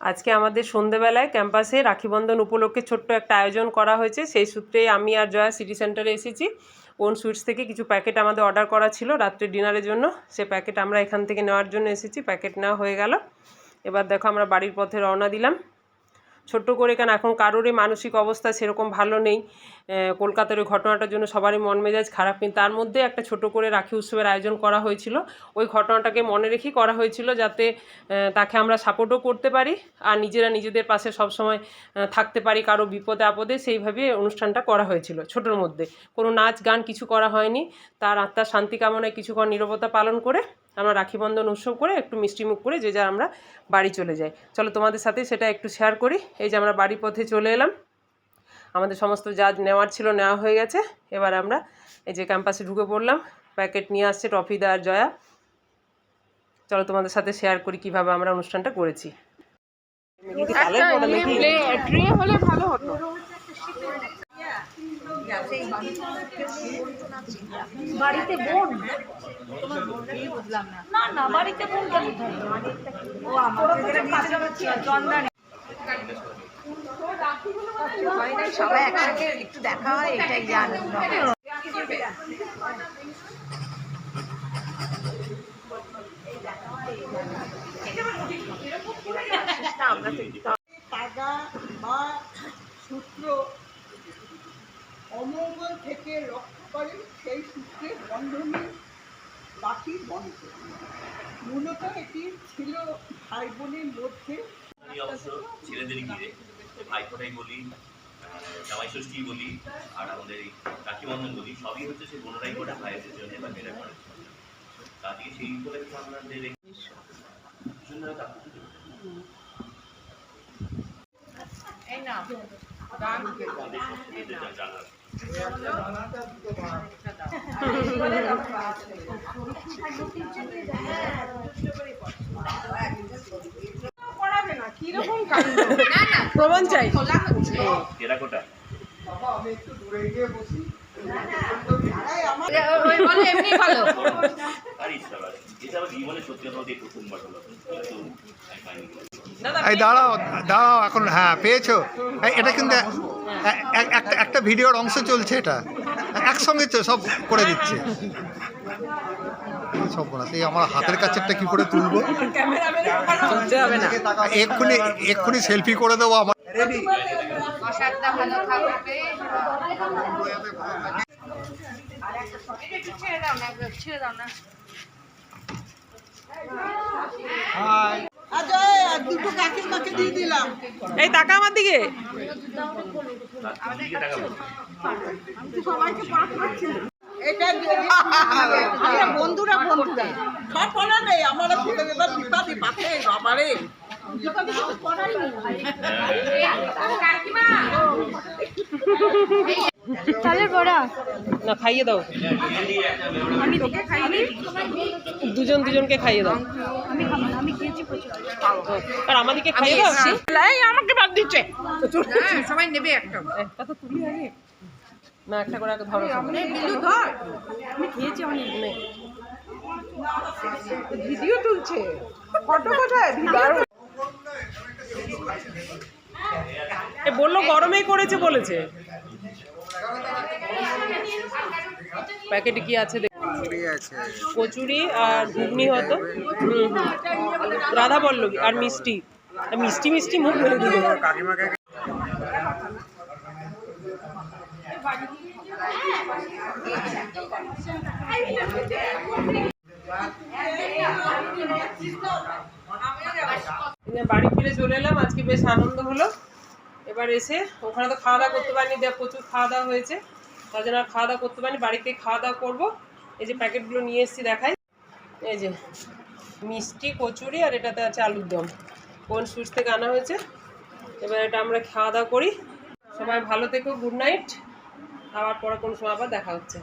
আজকে আমাদের সন্ধেবেলায় ক্যাম্পাসে রাখিবন্ধন উপলক্ষে ছোট্ট একটা আয়োজন করা হয়েছে। সেই সূত্রে আমি আর জয়া সিটি সেন্টারে এসেছি। ওন সুইটস থেকে কিছু প্যাকেট আমাদের অর্ডার করা ছিল রাত্রে ডিনারের জন্য, সে প্যাকেট আমরা এখান থেকে নেওয়ার জন্য এসেছি। প্যাকেট নেওয়া হয়ে গেল। এবার দেখো আমরা বাড়ির পথে রওনা দিলাম। ছোট্ট করে কেন? এখন কারোরই মানসিক অবস্থা সেরকম ভালো নেই। কলকাতার ওই ঘটনাটার জন্য সবারই মন মেজাজ খারাপ। কিন্তু তার মধ্যে একটা ছোট করে রাখি উৎসবের আয়োজন করা হয়েছিল। ওই ঘটনাটাকে মনে রেখেই করা হয়েছিল যাতে তাকে আমরা সাপোর্টও করতে পারি আর নিজেরা নিজেদের পাশে সবসময় থাকতে পারি কারও বিপদে আপদে। সেইভাবে অনুষ্ঠানটা করা হয়েছিল ছোটোর মধ্যে। কোনো নাচ গান কিছু করা হয়নি। তার আত্মার শান্তি কামনায় কিছুক্ষণ নীরবতা পালন করে আমরা রাখি বন্ধন উৎসব করে একটু মিষ্টিমুখ করে যে যা আমরা বাড়ি চলে যাই। চলো তোমাদের সাথে সেটা একটু শেয়ার করি। এই যে আমরা বাড়ির পথে চলে এলাম। আমাদের সমস্ত যা নেওয়ার ছিল নেওয়া হয়ে গেছে। এবার আমরা এই যে ক্যাম্পাসে ঢুকে পড়লাম। প্যাকেট নিয়ে আসছে টফিদা আর জয়া। চলো তোমাদের সাথে শেয়ার করি কীভাবে আমরা অনুষ্ঠানটা করেছি। ট্রে হলে ভালো হতো। বাড়িতে বোন না। না বাড়িতে বোন ও আমার সবাই একসাথে একটু দেখা হয় এটাই যে আনন্দ তাগা বা সূত্র অমঙ্গল থেকে রক্ষা করে সেই সূত্রে বন্ধনী বাকি বন্ধ। মূলত এটি ছিল ভাই বোনের মধ্যে অবশ্য ছেলেদের ঘিরে ভাইফোঁটাই বলি জামাই ষষ্ঠী বলি আর আমাদের এই রাখি বন্ধন বলি সবই হচ্ছে সেই বোনরাই করে ভাইয়ের জন্য বা মেয়েরা করে। তাদেরকে সেই উপলক্ষে সুন্দর এই না প্রমাণ চাই। এমনি ভালো। আমার জীবনে সত্যি কথা এই প্রথমবার হলো। দাঁড়াও দাঁড়াও এখন হ্যাঁ পেয়েছ। এটা কিন্তু একটা একটা ভিডিওর অংশ চলছে এটা। একসঙ্গে সব করে দিচ্ছে। সব বলাতে এই আমার হাতের কাছেরটা কি করে তুলবো? তুলতে হবে না। এক্ষুনি এক্ষুনি সেলফি করে দেবো আমার। ছেড়ে দাও না ছেড়ে দাও না। এই টাকা আমার দিকে। বন্ধুরা বন্ধুরা সব পড়া নেই আমার ছেলে বিপাদি পাশে বাবারে কাকিমা চালের বড়া। না খাইয়ে দাও। আমি তোকে খাইনি দুজন দুজনকে খাইয়ে দাও। আমি খাব না আমি খেয়েছি প্রচুর। আর আমাদেরকে খাইয়ে দাও? এই আমাকে বাদ দিচ্ছে। হ্যাঁ, সবাই নেবে একটা। একটা তো তুলি আগে। না একটা করে আগে ধরো। বিলু ধর। আমি খেয়েছি অনেক নে। ভিডিও তুলছে। ফটো কোথায়? এ বলল গরমেই করেছে বলেছে। প্যাকেটে কি আছে কচুরি আর ঘুগনি হুম। রাধা বল্লভী আর মিষ্টি। মিষ্টি মিষ্টি মুখ ভরে দিল বাড়ি ফিরে চলে এলাম। আজকে বেশ আনন্দ হলো। এবার এসে ওখানে তো খাওয়া দাওয়া করতে পারিনি, দেখ প্রচুর খাওয়া দাওয়া হয়েছে। তার জন্য আর খাওয়া দাওয়া করতে পারিনি, বাড়িতে খাওয়া দাওয়া করব। এই যে প্যাকেটগুলো নিয়ে এসেছি দেখাই। এই যে মিষ্টি, কচুরি আর এটাতে আছে আলুর দম। কোন সুইচ থেকে আনা হয়েছে? এবার এটা আমরা খাওয়া দাওয়া করি। সবাই ভালো থেকো, গুড নাইট। আবার পরে কোন সময় আবার দেখা হচ্ছে।